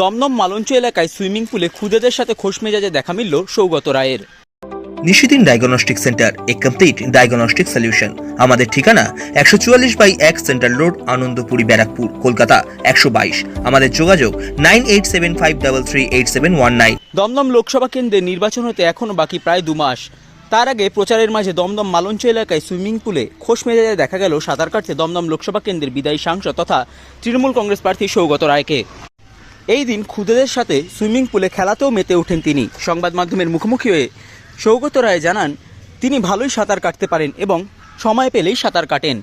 দমদম মালঞ্চ এলাকায় সুইমিং পুলে খুদেদের সাথে খোশ মেজাজে দেখা মিলল সৌগত রায়ের। নিশিদিন ডায়াগনস্টিক সেন্টার এ কমপ্লিট ডায়াগনস্টিক সলিউশন আমাদের ঠিকানা একশো চুয়াল্লিশ বাই এক সেন্ট্রাল রোড আনন্দপুরি ব্যারাকপুর কলকাতা একশো বাইশ। আমাদের যোগাযোগ nine eight seven five double three eight seven one nine. Dumdum Lok Sabha কেন্দ্রে নির্বাচন হতে এখনও বাকি প্রায় দু মাস। তার আগে প্রচারের মাঝে দমদম মালঞ্চ এলাকায় সুইমিং পুলে খোশ মেজাজে দেখা গেল সাঁতার কাটতে দমদম লোকসভা কেন্দ্রের বিদায়ী সাংসদ তথা তৃণমূল কংগ্রেস প্রার্থী সৌগত রায়কে। এই দিন খুদেদের সাথে সুইমিং পুলে খেলাতেও মেতে ওঠেন তিনি। সংবাদ মাধ্যমের মুখোমুখি হয়ে সৌগত রায় জানান তিনি ভালোই সাঁতার কাটতে পারেন এবং সময় পেলেই সাঁতার কাটেন।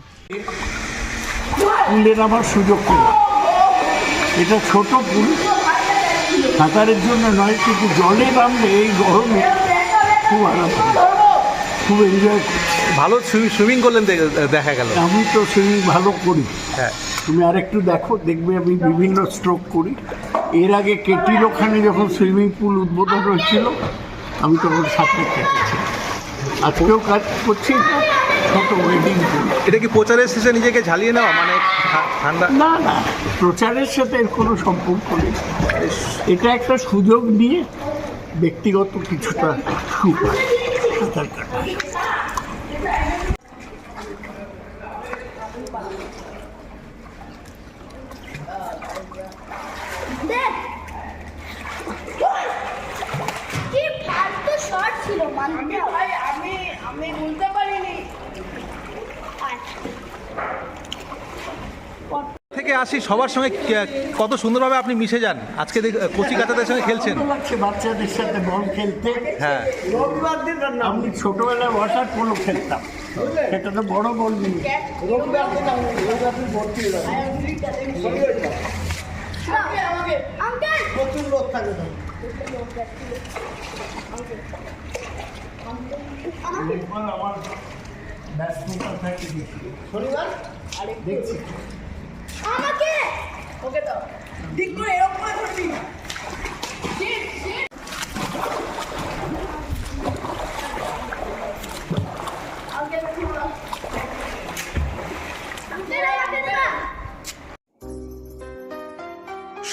পুলে নামার সুযোগ পেলাম এটা ছোট পুল সাঁতারের জন্য নয় কিন্তু জলে নামলে এই গরমে খুব আরাম খুব এনজয় ভালো সুইমিং করলেন দেখা গেল। আমি তো সুইমিং ভালো করি। হ্যাঁ। তুমি আরেকটু দেখো দেখবে আমি বিভিন্ন স্ট্রোক করি। এর আগে কেটির ওখানে যখন সুইমিং পুল উদ্বোধন হয়েছিল আমি তখন সাঁতার কেটেছি আজকেও কাজ করছি ছোট ওয়েডিং পুল এটা কি প্রচারের শেষে নিজেকে ঝালিয়ে নেওয়া? মানে ঠান্ডা না না প্রচারের সাথে এর কোনো সম্পর্ক নেই। এটা একটা সুযোগ নিয়ে ব্যক্তিগত কিছুটা সুখ। সাঁতার কাটা। কি ফালতু শট ছিল মানতে ভাই আমি আমি বলতে পারিনি। থেকে আসি সবার সঙ্গে কত সুন্দরভাবে আপনি মিশে যান। আজকে দেখ- কচি কাচাদের সঙ্গে খেলছেন। লাগছে বাচ্চাদের সাথে বল খেলতে। হ্যাঁ। রবিবার দিন আমি ছোটবেলায় ওয়াটার পোলো খেলতাম। সেটা তো বড় বল আঙ্কেল প্রচুর লোক থাকে তো আমার ব্যস্ততা থাকে শনিবার দেখছি আমাকে? ওকে তো। করে এরকম করে ধরবি